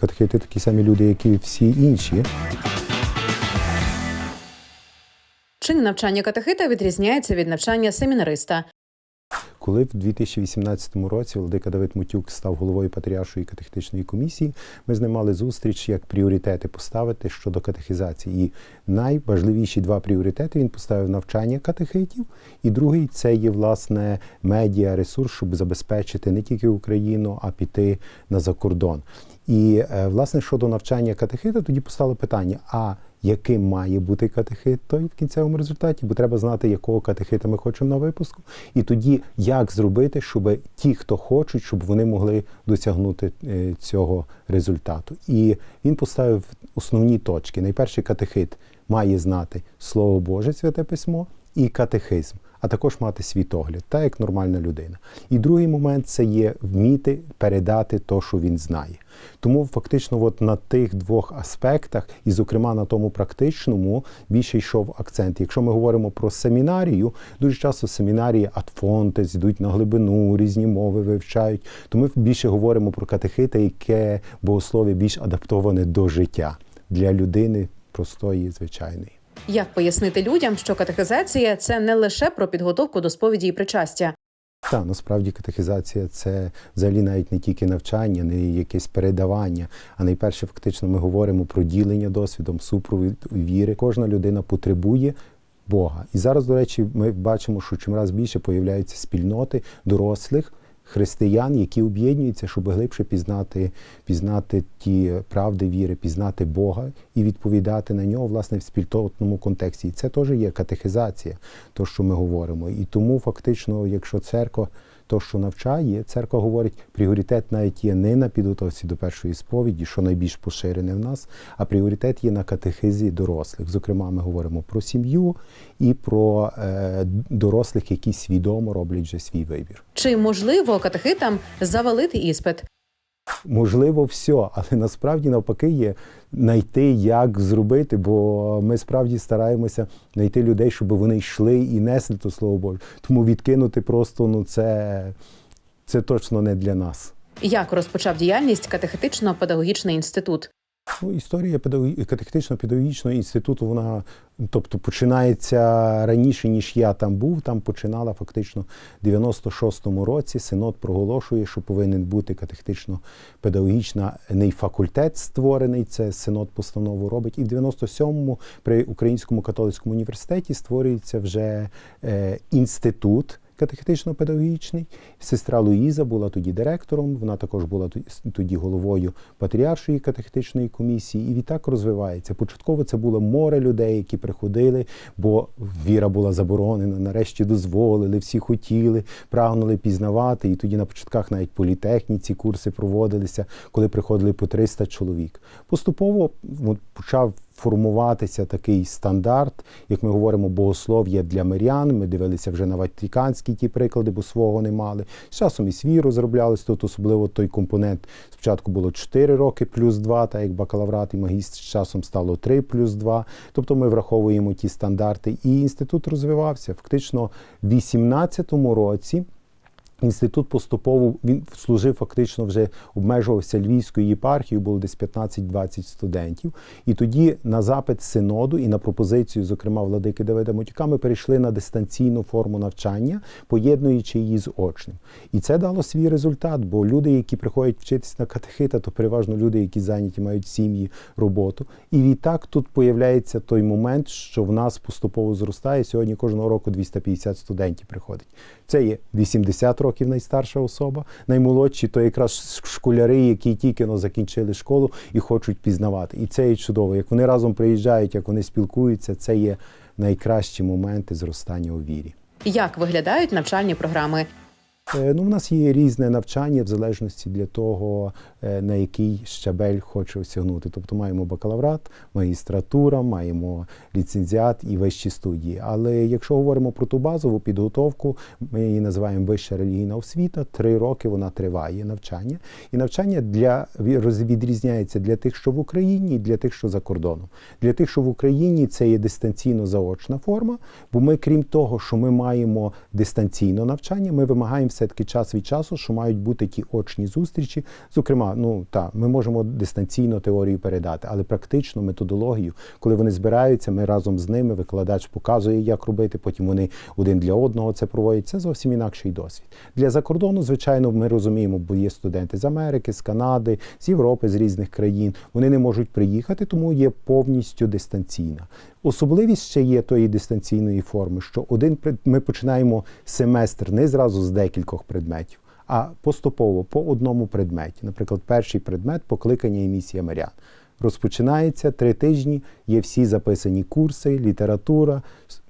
катехети такі самі люди, як і всі інші. Чи навчання катехита відрізняється від навчання семінариста? Коли в 2018 році Владика Давид Мутюк став головою Патріаршої катехетичної комісії, ми з ним мали зустріч, як пріоритети поставити щодо катехізації. І найважливіші два пріоритети він поставив навчання катехитів, і другий це є власне медіа ресурс, щоб забезпечити не тільки Україну, а піти на закордон. І е, власне щодо навчання катехита, тоді постало питання: а яким має бути катехит той в кінцевому результаті, бо треба знати, якого катехита ми хочемо на випуску, і тоді як зробити, щоб ті, хто хочуть, щоб вони могли досягнути е, цього результату. І він поставив основні точки. Найперший катехит має знати Слово Боже, святе письмо і катехизм. А також мати світогляд, так як нормальна людина. І другий момент це є вміти передати те, що він знає. Тому фактично, от на тих двох аспектах, і, зокрема, на тому практичному, більше йшов акцент. Якщо ми говоримо про семінарію, дуже часто семінарії адфонтес, йдуть на глибину, різні мови вивчають. То ми більше говоримо про катехита, яке богослов'я більш адаптоване до життя для людини простої, звичайної. Як пояснити людям, що катехизація це не лише про підготовку до сповіді і причастя? Так, насправді катехізація це взагалі навіть не тільки навчання, не якесь передавання. А найперше, фактично, ми говоримо про ділення досвідом, супровід віри. Кожна людина потребує Бога. І зараз, до речі, ми бачимо, що чимраз більше появляються спільноти дорослих. Християн, які об'єднуються, щоб глибше пізнати, пізнати ті правди віри, пізнати Бога і відповідати на нього власне в спільтотному контексті. І це теж є катехизація, то що ми говоримо. І тому фактично, якщо церква то, що навчає, церква говорить, пріоритет навіть є не на підготовці до першої сповіді, що найбільш поширене в нас, а пріоритет є на катехизі дорослих. Зокрема, ми говоримо про сім'ю і про е, дорослих, які свідомо роблять вже свій вибір. Чи можливо катехитам завалити іспит? Можливо, все, але насправді навпаки є знайти, як зробити, бо ми справді стараємося знайти людей, щоб вони йшли і несли то слово Боже. Тому відкинути просто ну це, це точно не для нас. Як розпочав діяльність катехетично-педагогічний інститут? Історія педагогі... катехетично-педагогічного інституту, вона тобто починається раніше, ніж я там був. Там починала фактично в 96-му році. Синод проголошує, що повинен бути катехетично-педагогічний факультет створений. Це синод постанову робить. І в 97-му при Українському католицькому університеті створюється вже е, інститут катехетично-педагогічний. Сестра Луїза була тоді директором, вона також була тоді головою патріаршої катехетичної комісії, і відтак розвивається. Початково це було море людей, які приходили, бо віра була заборонена, нарешті дозволили, всі хотіли, прагнули пізнавати. І тоді на початках навіть політехніці курси проводилися, коли приходили по 300 чоловік. Поступово почав формуватися такий стандарт, як ми говоримо, богослов'я для мирян. Ми дивилися вже на ватиканські ті приклади, бо свого не мали. З часом і свій розроблялись тут, особливо той компонент. Спочатку було 4 роки плюс 2, так як бакалаврат і магістр, з часом стало 3 плюс 2. Тобто ми враховуємо ті стандарти. І інститут розвивався. Фактично в 2018 році. Інститут поступово він служив фактично вже обмежувався Львівською єпархією, було десь 15-20 студентів. І тоді на запит синоду і на пропозицію, зокрема владики Давида Мотюка, ми перейшли на дистанційну форму навчання, поєднуючи її з очним. І це дало свій результат, бо люди, які приходять вчитися на катехита, то переважно люди, які зайняті, мають сім'ї, роботу. І відтак тут появляється той момент, що в нас поступово зростає. Сьогодні кожного року 250 студентів приходить. Це є 80 років найстарша особа, наймолодші то якраз школяри, які тільки но закінчили школу і хочуть пізнавати. І це є чудово. Як вони разом приїжджають, як вони спілкуються, це є найкращі моменти зростання у вірі. Як виглядають навчальні програми? Е, Ну, в нас є різне навчання в залежності для того, е, на який щабель хоче осягнути. Тобто маємо бакалаврат, магістратура, маємо ліцензіат і вищі студії. Але якщо говоримо про ту базову підготовку, ми її називаємо вища релігійна освіта. Три роки вона триває навчання. І навчання для відрізняється для тих, що в Україні, і для тих, що за кордоном. Для тих, що в Україні це є дистанційно заочна форма, бо ми, крім того, що ми маємо дистанційне навчання, ми вимагаємо все-таки час від часу, що мають бути ті очні зустрічі. Зокрема, ну так, ми можемо дистанційно теорію передати, але практично методологію, коли вони збираються, ми разом з ними, викладач показує, як робити, потім вони один для одного це проводять. Це зовсім інакший досвід. Для закордону, звичайно, ми розуміємо, бо є студенти з Америки, з Канади, з Європи, з різних країн. Вони не можуть приїхати, тому є повністю дистанційна. Особливість ще є тої дистанційної форми, що один ми починаємо семестр не зразу з декількох предметів, а поступово по одному предметі. Наприклад, перший предмет покликання і місія мирян. Розпочинається три тижні, є всі записані курси, література,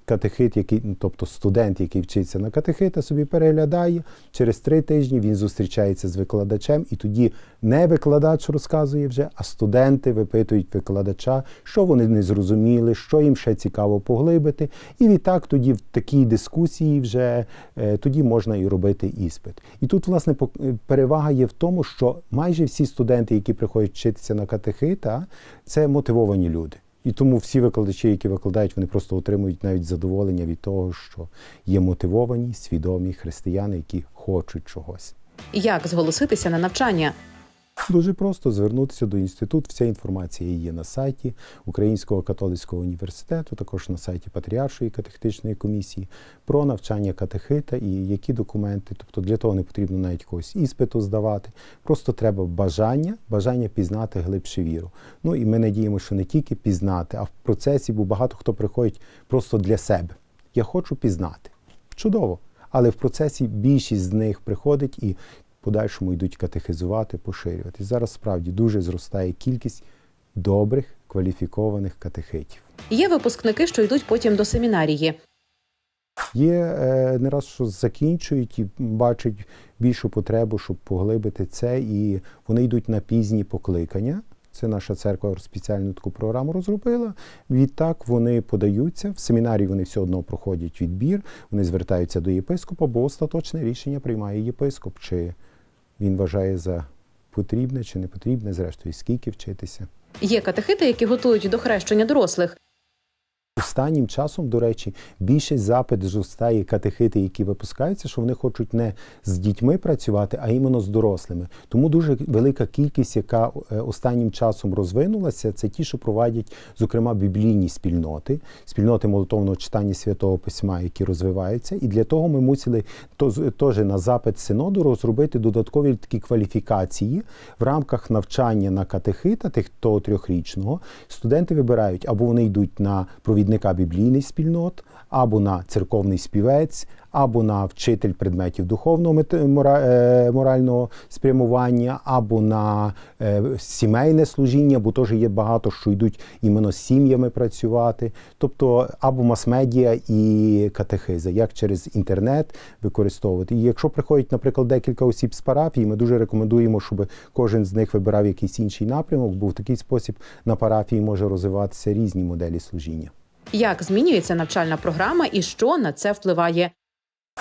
катехит, який, тобто студент, який вчиться на катехита, собі переглядає. Через три тижні він зустрічається з викладачем, і тоді не викладач розказує вже, а студенти випитують викладача, що вони не зрозуміли, що їм ще цікаво поглибити. І відтак тоді в такій дискусії вже е, тоді можна і робити іспит. І тут, власне, е, перевага є в тому, що майже всі студенти, які приходять вчитися на катехита, це мотивовані люди. І тому всі викладачі, які викладають, вони просто отримують навіть задоволення від того, що є мотивовані, свідомі християни, які хочуть чогось. Як зголоситися на навчання? Дуже просто звернутися до інституту. Вся інформація є на сайті Українського католицького університету, також на сайті Патріаршої катехетичної комісії про навчання катехита і які документи. Тобто для того не потрібно навіть якогось іспиту здавати. Просто треба бажання, бажання пізнати глибше віру. Ну і ми надіємося, що не тільки пізнати, а в процесі, бо багато хто приходить просто для себе. Я хочу пізнати. Чудово. Але в процесі більшість з них приходить і подальшому йдуть катехизувати, поширювати. Зараз справді дуже зростає кількість добрих кваліфікованих катехитів. Є випускники, що йдуть потім до семінарії. Є е, не раз, що закінчують і бачать більшу потребу, щоб поглибити це, і вони йдуть на пізні покликання. Це наша церква спеціальну таку програму розробила. Відтак вони подаються. В семінарії вони все одно проходять відбір, вони звертаються до єпископа, бо остаточне рішення приймає єпископ, чи він вважає за потрібне чи не потрібне, зрештою, скільки вчитися. Є катехити, які готують до хрещення дорослих. Останнім часом, до речі, більшість запит зростає катехити, які випускаються, що вони хочуть не з дітьми працювати, а іменно з дорослими. Тому дуже велика кількість, яка е, останнім часом розвинулася, це ті, що проводять, зокрема, біблійні спільноти, спільноти молитовного читання святого письма, які розвиваються. І для того ми мусили теж на запит синоду розробити додаткові такі кваліфікації в рамках навчання на катехита, тих того трьохрічного. Студенти вибирають або вони йдуть на провідника біблійних спільнот, або на церковний співець, або на вчитель предметів духовного е, морального спрямування, або на е, сімейне служіння, бо теж є багато, що йдуть іменно з сім'ями працювати, тобто або мас-медіа і катехиза, як через інтернет використовувати. І якщо приходять, наприклад, декілька осіб з парафії, ми дуже рекомендуємо, щоб кожен з них вибирав якийсь інший напрямок, бо в такий спосіб на парафії може розвиватися різні моделі служіння. Як змінюється навчальна програма і що на це впливає?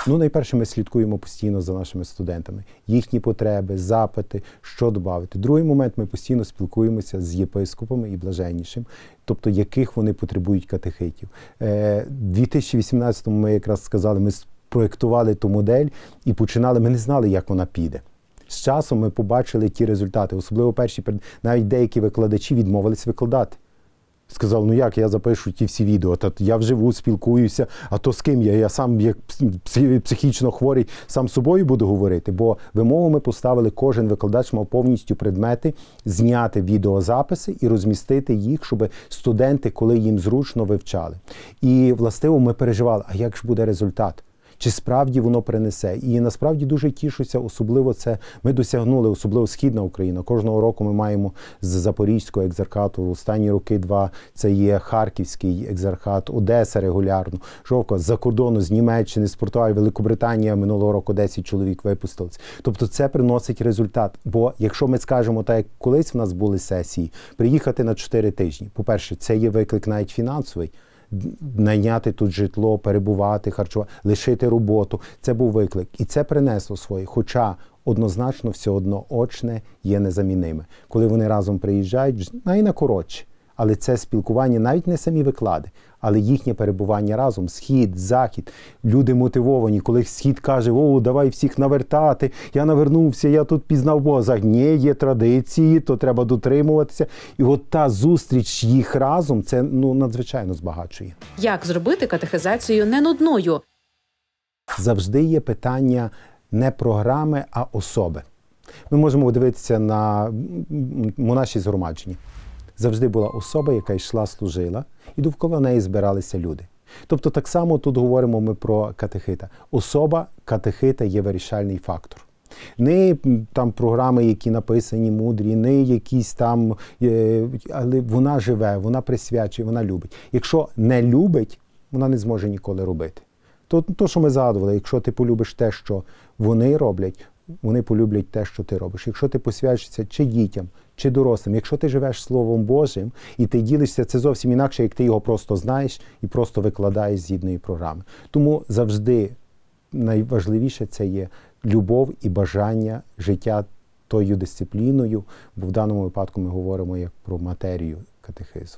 Ну, найперше, ми слідкуємо постійно за нашими студентами, їхні потреби, запити, що додати. Другий момент ми постійно спілкуємося з єпископами і блаженнішим, тобто яких вони потребують катехитів. У 2018-му ми якраз сказали, ми спроектували ту модель і починали. Ми не знали, як вона піде. З часом ми побачили ті результати, особливо перші навіть деякі викладачі відмовились викладати. Сказав, ну як я запишу ті всі відео, та я вживу спілкуюся, а то з ким я? Я сам як психічно хворий, сам з собою буду говорити. Бо вимогу ми поставили, кожен викладач мав повністю предмети зняти відеозаписи і розмістити їх, щоб студенти, коли їм зручно, вивчали. І властиво ми переживали, а як ж буде результат? Чи справді воно принесе? І насправді дуже тішуся, особливо це ми досягнули, особливо східна Україна. Кожного року ми маємо з Запорізького екзархату. Останні роки два це є Харківський екзархат, Одеса регулярно. Жовка з-за кордону, з Німеччини, з Португалії, Великобританія минулого року 10 чоловік випустилось. Тобто це приносить результат. Бо якщо ми скажемо, так як колись в нас були сесії, приїхати на 4 тижні. По-перше, це є виклик навіть фінансовий найняти тут житло, перебувати, харчувати, лишити роботу. Це був виклик. І це принесло своє. Хоча однозначно все одно очне є незамінними, Коли вони разом приїжджають, найнакоротше. на коротше. Але це спілкування навіть не самі виклади, але їхнє перебування разом, схід, захід. Люди мотивовані, коли схід каже: О, давай всіх навертати. Я навернувся, я тут пізнав Бога. Захід, Ні, є традиції, то треба дотримуватися. І от та зустріч їх разом це ну надзвичайно збагачує. Як зробити катехизацію не нудною? завжди є питання не програми, а особи. Ми можемо дивитися на монаші згромадження. Завжди була особа, яка йшла, служила, і довкола неї збиралися люди. Тобто, так само тут говоримо ми про катехита. Особа катехита є вирішальний фактор. Не там програми, які написані мудрі, не якісь там, е, але вона живе, вона присвячує, вона любить. Якщо не любить, вона не зможе ніколи робити. То, то, що ми згадували, якщо ти полюбиш те, що вони роблять, вони полюблять те, що ти робиш. Якщо ти посвячишся чи дітям, чи дорослим, якщо ти живеш Словом Божим і ти ділишся, це зовсім інакше, як ти його просто знаєш і просто викладаєш з єдної програми. Тому завжди найважливіше це є любов і бажання життя тою дисципліною, бо в даному випадку ми говоримо як про матерію катехизу.